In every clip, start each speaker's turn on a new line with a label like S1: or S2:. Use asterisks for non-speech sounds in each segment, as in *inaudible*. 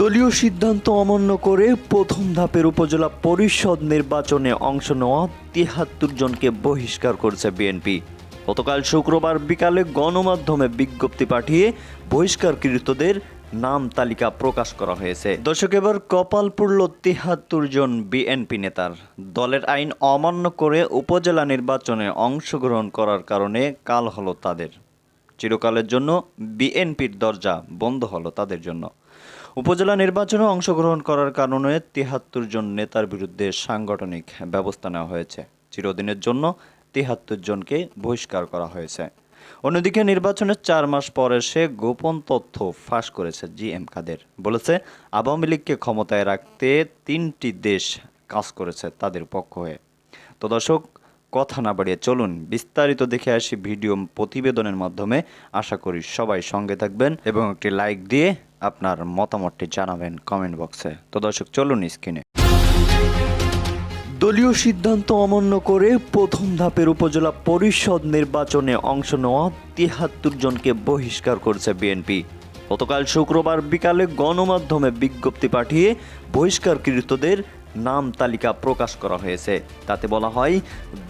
S1: দলীয় সিদ্ধান্ত অমান্য করে প্রথম ধাপের উপজেলা পরিষদ নির্বাচনে অংশ নেওয়া তিয়াত্তর জনকে বহিষ্কার করেছে বিএনপি। গতকাল শুক্রবার বিকালে গণমাধ্যমে বিজ্ঞপ্তি পাঠিয়ে বহিষ্কারকৃতদের নাম তালিকা প্রকাশ করা হয়েছে। দর্শক, এবার কপাল পুড়ল তিহাত্তর জন বিএনপি নেতার। দলের আইন অমান্য করে উপজেলা নির্বাচনে অংশগ্রহণ করার কারণে কাল হলো তাদের। চিরকালের জন্য বিএনপির দরজা বন্ধ হলো তাদের জন্য। উপজেলা নির্বাচনে অংশগ্রহণ করার কারণে তিহাত্তর জন নেতার বিরুদ্ধে সাংগঠনিক ব্যবস্থা নেওয়া হয়েছে। চিরদিনের জন্য তিহাত্তর জনকে বহিষ্কার করা হয়েছে। অন্যদিকে নির্বাচনের চার মাস পর এসে গোপন তথ্য ফাঁস করেছে জি এম কাদের। বলেছে, আওয়ামী লীগকে ক্ষমতায় রাখতে তিনটি দেশ কাজ করেছে তাদের পক্ষ হয়ে। তো দর্শক কথা না বাড়িয়ে চলুন বিস্তারিত দেখে আসি ভিডিও প্রতিবেদনের মাধ্যমে। আশা করি সবাই সঙ্গে থাকবেন এবং একটি লাইক দিয়ে আপনার মতামতটি জানাবেন কমেন্ট বক্সে। তো দর্শক, চলুন স্ক্রিনে। দলীয় সিদ্ধান্ত অমান্য করে প্রথম ধাপের উপজেলা পরিষদ নির্বাচনে অংশ নেওয়া তিহাত্তর জনকে বহিষ্কার করেছে বিএনপি। গতকাল শুক্রবার বিকালে গণমাধ্যমে বিজ্ঞপ্তি পাঠিয়ে বহিষ্কারকৃতদের নাম তালিকা প্রকাশ করা হয়েছে। তাতে বলা হয়,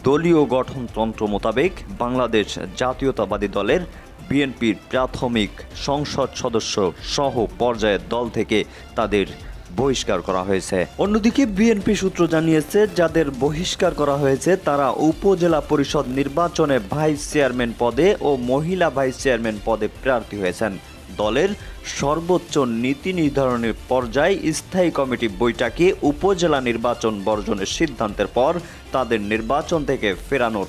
S1: দলীয় গঠনতন্ত্র মোতাবেক বাংলাদেশ জাতীয়তাবাদী দলের বিএনপির প্রাথমিক সংসদ সদস্য সহ পর্যায়ের দল থেকে তাদের বহিষ্কার করা হয়েছে। অন্যদিকে বিএনপি সূত্র জানিয়েছে, যাদের বহিষ্কার করা হয়েছে, তারা উপজেলা পরিষদ নির্বাচনে ভাইস চেয়ারম্যান পদে ও মহিলা ভাইস চেয়ারম্যান পদে প্রার্থী হয়েছেন। দলের সর্বোচ্চ নীতি নির্ধারণের পর্যায়ে স্থায়ী কমিটি বৈঠকে উপজেলা নির্বাচন বর্জনের সিদ্ধান্তের পর তাদের নির্বাচন থেকে ফেরানোর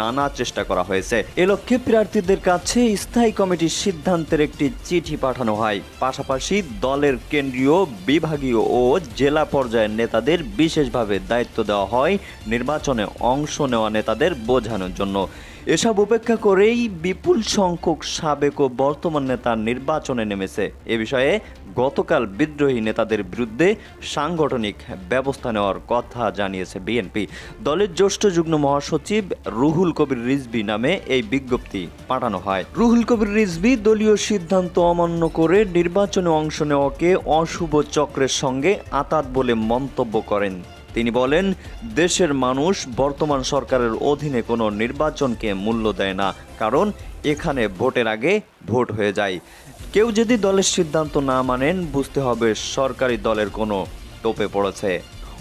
S1: নানা চেষ্টা করা হয়েছে। এ লক্ষ্যে প্রার্থীদের কাছে স্থায়ী কমিটির সিদ্ধান্তের একটি চিঠি পাঠানো হয়। পাশাপাশি দলের কেন্দ্রীয়, বিভাগীয় ও জেলা পর্যায়ের নেতাদের বিশেষভাবে দায়িত্ব দেওয়া হয়। নির্বাচনে অংশ নেওয়া নেতাদের বোঝানোর জন্য। এসব উপেক্ষা করেই বিপুল সংখ্যক সাবেক ও বর্তমান নেতা নির্বাচনে নেমেছে। এ বিষয়ে গতকাল বিদ্রোহী নেতাদের বিরুদ্ধে সাংগঠনিক ব্যবস্থা নেওয়ার কথা জানিয়েছে বিএনপি। দলের জ্যেষ্ঠ যুগ্ম মহাসচিব রুহুল কবির রিজভি নামে এই বিজ্ঞপ্তি পাঠানো হয়। রুহুল কবির রিজভি দলীয় সিদ্ধান্ত অমান্য করে নির্বাচনে অংশ নেওয়াকে অশুভ চক্রের সঙ্গে আতাত বলে মন্তব্য করেন তিনি বলেন, দেশের মানুষ বর্তমান সরকারের অধীনে কোনো নির্বাচনকে মূল্য দেয় না, কারণ এখানে ভোটের আগে ভোট হয়ে যায়। কেউ যদি দলের সিদ্ধান্ত না মানেন, বুঝতে হবে সরকারি দলের কোনো টোপে পড়েছে।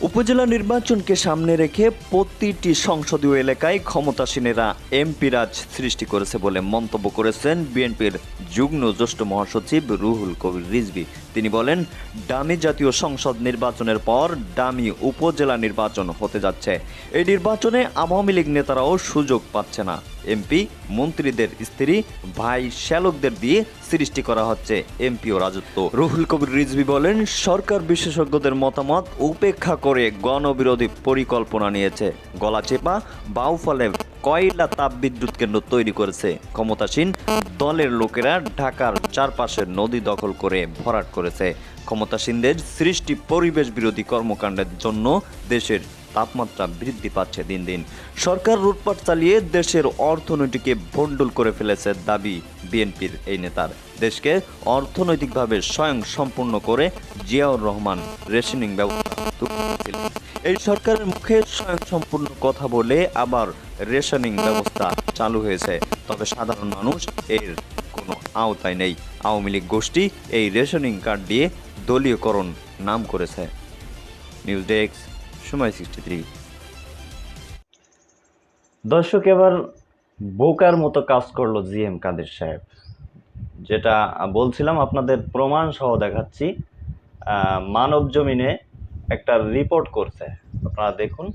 S1: উপজেলা নির্বাচনকে সামনে রেখে প্রতিটি সংসদীয় এলাকায় ক্ষমতাসীনেরা এমপি রাজ সৃষ্টি করেছে বলে মন্তব্য করেছেন বিএনপির যুগ্ম জ্যেষ্ঠ মহাসচিব রুহুল কবির রিজভি। তিনি বলেন, ডামি জাতীয় সংসদ নির্বাচনের পর ডামি উপজেলা নির্বাচন হতে যাচ্ছে। এই নির্বাচনে আওয়ামী লীগ নেতারাও সুযোগ পাচ্ছে না। এমপি, মন্ত্রীদের স্ত্রী, ভাই শ্যালকদের দিয়ে সৃষ্টি করা হচ্ছে এমপি ও রাজত্ব। রুহুল কবির রিজভি বলেন, সরকার বিশেষজ্ঞদের মতামত উপেক্ষা করে গণবিরোধী পরিকল্পনা নিয়েছে। গলাচেপা বাউফলে কয়লা তাপ বিদ্যুৎ কেন্দ্র তৈরি করেছে। ক্ষমতাসীন দলের লোকেরা ঢাকার চারপাশে নদী দখল করে ভরাট করেছে। ক্ষমতাসীনদের সৃষ্টি পরিবেশ বিরোধী কর্মকাণ্ডের জন্য দেশের তাপমাত্রা বৃদ্ধি পাচ্ছে দিন দিন। সরকার লুটপাট চালিয়ে দেশের অর্থনীতিকে ভণ্ডুল করে ফেলেছে দাবি বিএনপির এই নেতার। দেশকে অর্থনৈতিকভাবে স্বয়ং সম্পূর্ণ করে জিয়াউর রহমান রেশনিং ব্যবস্থা এই সরকারের মুখে স্বয়ং সম্পূর্ণ কথা বলে আবার রেশনিং ব্যবস্থা চালু হয়েছে। তবে সাধারণ মানুষ এর কোনো আওতায় নেই। আওয়ামী লীগ গোষ্ঠী এই রেশনিং কার্ড দিয়ে দলীয়করণ নাম করেছে। নিউজ ডেস্ক সময় সিক্সটি থ্রি দর্শক, এবার বোকার মতো কাজ করল জি এম কাদের সাহেব। যেটা বলছিলাম, আপনাদের প্রমাণ সহ দেখাচ্ছি। মানব জমিনে একটা রিপোর্ট করছে। আপনারা দেখুন।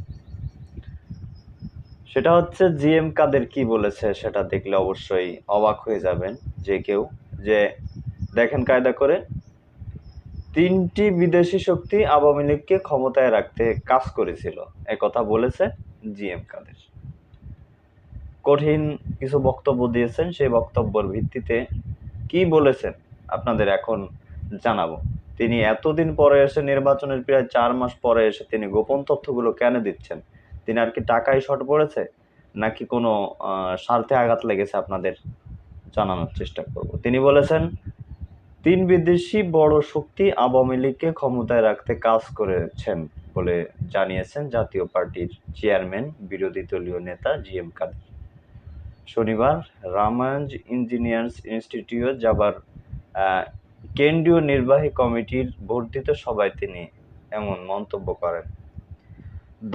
S1: সেটা হচ্ছে জি এম কাদের কি বলেছে সেটা দেখলে অবশ্যই অবাক হয়ে যাবেন যে কেউ। যে দেখেন কায়দা করে তিনটি বিদেশি শক্তি আওয়ামী লীগকে ক্ষমতায় রাখতে কাজ করেছিল। কথা বলেছে জি এম কাদের। কঠিন কিছু বক্তব্য দিয়েছেন, সেই বক্তব্যের ভিত্তিতে কি বলেছেন আপনাদের এখন জানাব। তিনি এতদিন পরে এসে নির্বাচনের প্রায় চার মাস পরে এসে তিনি গোপন তথ্যগুলো কেন দিচ্ছেন? তিনি আর কি টাকায় শর্ট পড়েছে? নাকি কোনো স্বার্থে আঘাত লেগেছে আপনাদের? জানানোর চেষ্টা করব। তিনি বলেছেন তিন বিদেশি বড় শক্তি আওয়ামী লীগকে ক্ষমতায় রাখতে কাজ করেছেন বলে জানিয়েছেন জাতীয় পার্টির চেয়ারম্যান বিরোধী দলীয় নেতা জি এম কাদের। শনিবার রামায়ঞ্জ ইঞ্জিনিয়ার্স ইনস্টিটিউট যাবার কেন্দ্রীয় নির্বাহী কমিটির বর্ধিত সভায় তিনি এমন মন্তব্য করেন।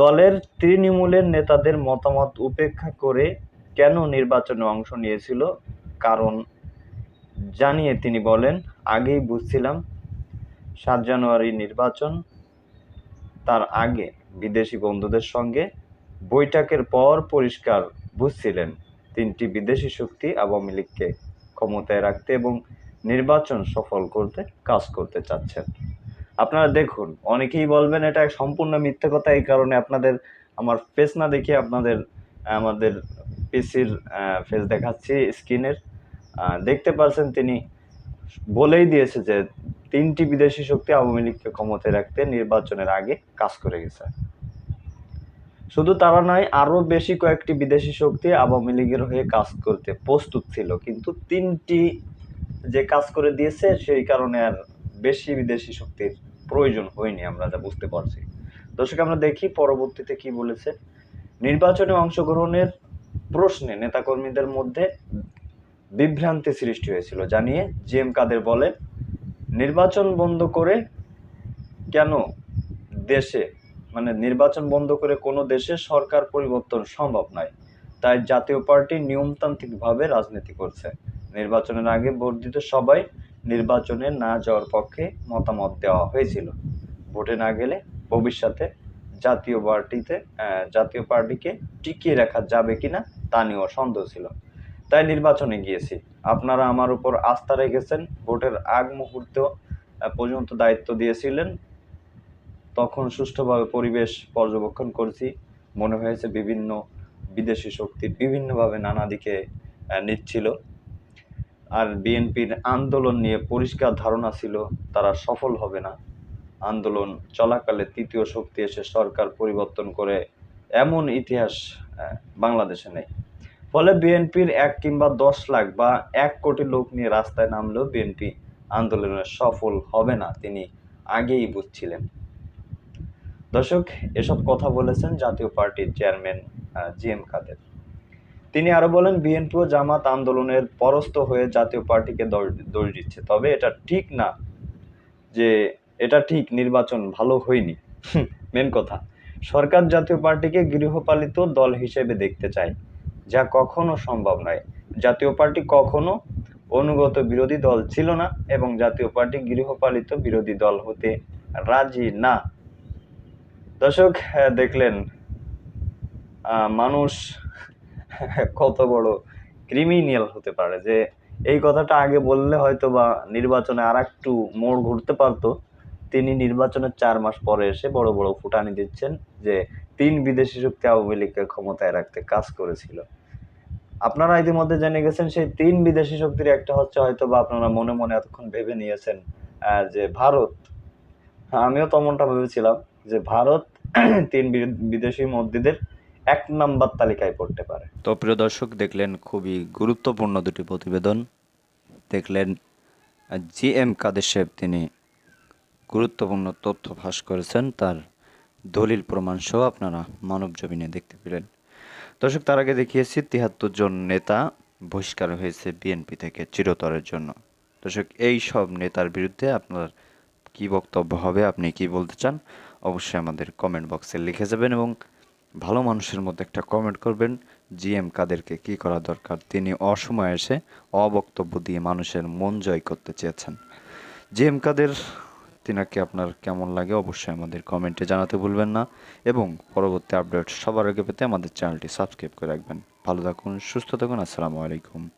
S1: দলের তৃণমূলের নেতাদের মতামত উপেক্ষা করে কেন নির্বাচনে অংশ নিয়েছিল কারণ জানিয়ে তিনি বলেন আগেই বুঝছিলাম, সাত জানুয়ারি নির্বাচন, তার আগে বিদেশি বন্ধুদের সঙ্গে বৈঠকের পর পরিষ্কার বুঝছিলেন তিনটি বিদেশি শক্তি আওয়ামী লীগকে ক্ষমতায় রাখতে এবং নির্বাচন সফল করতে কাজ করতে চাচ্ছেন। আপনারা দেখুন, অনেকেই বলবেন এটা সম্পূর্ণ মিথ্যে কথা, এই কারণে আপনাদের আমার ফেস না দেখে আপনাদের, আমাদের পিসির ফেস দেখাচ্ছি স্ক্রিনের দেখতে পাচ্ছেন তিনি বলেই দিয়েছে যে তিনটি বিদেশি শক্তি আওয়ামী লীগকে ক্ষমতায় রাখতে নির্বাচনের আগে কাজ করে গেছে। শুধু তারা নয়, আরও বেশি কয়েকটি বিদেশি শক্তি আওয়ামী লীগের হয়ে কাজ করতে প্রস্তুত ছিল। কিন্তু তিনটি যে কাজ করে দিয়েছে, সেই কারণে আর বেশি বিদেশি শক্তির প্রয়োজন হয়নি আমরা যা বুঝতে পারছি। দর্শক, আমরা দেখি পরবর্তীতে কি বলেছে। নির্বাচনে অংশগ্রহণের প্রশ্নে নেতাকর্মীদের মধ্যে বিভ্রান্তি সৃষ্টি হয়েছিল, জানিয়ে জি এম কাদের বলেন নির্বাচন বন্ধ করে কেন দেশে মানে নির্বাচন বন্ধ করে কোনো দেশে সরকার পরিবর্তন সম্ভব নয়? তাই জাতীয় পার্টি নিয়মতান্ত্রিকভাবে রাজনীতি করছে। নির্বাচনের আগে বর্ধিত সবাই নির্বাচনে না যাওয়ার পক্ষে মতামত দেওয়া হয়েছিল। ভোটে না গেলে ভবিষ্যতে জাতীয় পার্টিতে জাতীয় পার্টিকে টিকিয়ে রাখা যাবে কিনা তা নিয়েও সন্দেহ ছিল। তাই নির্বাচনে গিয়েছি। আপনারা আমার উপর আস্থা রেখেছেন, ভোটের আগ মুহূর্ত পর্যন্ত দায়িত্ব দিয়েছিলেন। তখন সুষ্ঠুভাবে পরিবেশ পর্যবেক্ষণ করছি। মনে হয়েছে বিভিন্ন বিদেশি শক্তি বিভিন্নভাবে নানা দিকে নিচ্ছিল। আর বিএনপির আন্দোলন নিয়ে পরিষ্কার ধারণা ছিল, তারা সফল হবে না। আন্দোলন চলাকালে তৃতীয় শক্তি এসে সরকার পরিবর্তন করে এমন ইতিহাস বাংলাদেশে নেই। ফলে বিএনপির এক কিংবা দশ লাখ বা এক কোটি লোক নিয়ে রাস্তায় নামলেও বিএনপি আন্দোলনে সফল হবে না, তিনি আগেই বুঝছিলেন। দর্শক, এসব কথা বলেছেন জাতীয় পার্টির চেয়ারম্যান জি এম কাদের। তিনি আরও বলেন বিএনপি ও জামাত আন্দোলনের পরস্ত হয়ে জাতীয় পার্টিকে দল- দিচ্ছে। তবে এটা ঠিক না যে এটা ঠিক, নির্বাচন ভালো হয়নি। *laughs* মেন কথা, সরকার জাতীয় পার্টিকে গৃহপালিত দল হিসেবে দেখতে চায়। যা কখনো সম্ভব নয়। জাতীয় পার্টি কখনো অনুগত বিরোধী দল ছিল না এবং জাতীয় পার্টি গৃহপালিত বিরোধী দল হতে রাজি না। দর্শক হ্যাঁ, দেখলেন মানুষ কত বড় ক্রিমিনাল হতে পারে যে এই কথাটা আগে বললে হয়তো বা নির্বাচনে আর একটু মোড় ঘুরতে পারতো। তিনি নির্বাচনের চার মাস পরে এসে বড় বড় ফুটানি দিচ্ছেন যে তিন বিদেশি শক্তি আওয়ামী লীগকে ক্ষমতায় রাখতে কাজ করেছিল। আপনারা ইতিমধ্যে জেনে গেছেন সেই তিন বিদেশি শক্তির একটা হচ্ছে হয়তো বা আপনারা মনে মনে এতক্ষণ ভেবে নিয়েছেন যে ভারত। হ্যাঁ, আমিও তেমনটা ভেবেছিলাম যে ভারত *clears throat* তিন বিদেশি মন্ত্রীদের এক নাম্বার তালিকায় পড়তে পারে।
S2: তো প্রিয় দর্শক দেখলেন খুবই গুরুত্বপূর্ণ দুটি প্রতিবেদন। দেখলেন জি এম কাদের সাহেব তিনি গুরুত্বপূর্ণ তথ্য ফাঁস করেছেন তার দলিল প্রমাণ সহ আপনারা মানব জমিনে দেখতে পেলেন। দর্শক, তার আগে দেখিয়েছি তিয়াত্তর জন নেতা বহিষ্কার হয়েছে বিএনপি থেকে চিরতরের জন্য। দর্শক, এই সব নেতার বিরুদ্ধে আপনার কি বক্তব্য হবে, আপনি কি বলতে চান, অবশ্যই আমাদের কমেন্ট বক্সে লিখে যাবেন এবং ভালো মানুষের মধ্যে একটা কমেন্ট করবেন জি এম কাদেরকে কি করা দরকার, তিনি অসময়ে এসে অবক্তব্য দিয়ে মানুষের মন জয় করতে চেয়েছেন। জি এম কাদের তিনাকে আপনার কেমন লাগে অবশ্যই আমাদের কমেন্টে জানাতে ভুলবেন না এবং পরবর্তী আপডেট সবার আগে পেতে আমাদের চ্যানেলটি সাবস্ক্রাইব করে রাখবেন। ভালো থাকুন, সুস্থ থাকুন, আসসালামু আলাইকুম।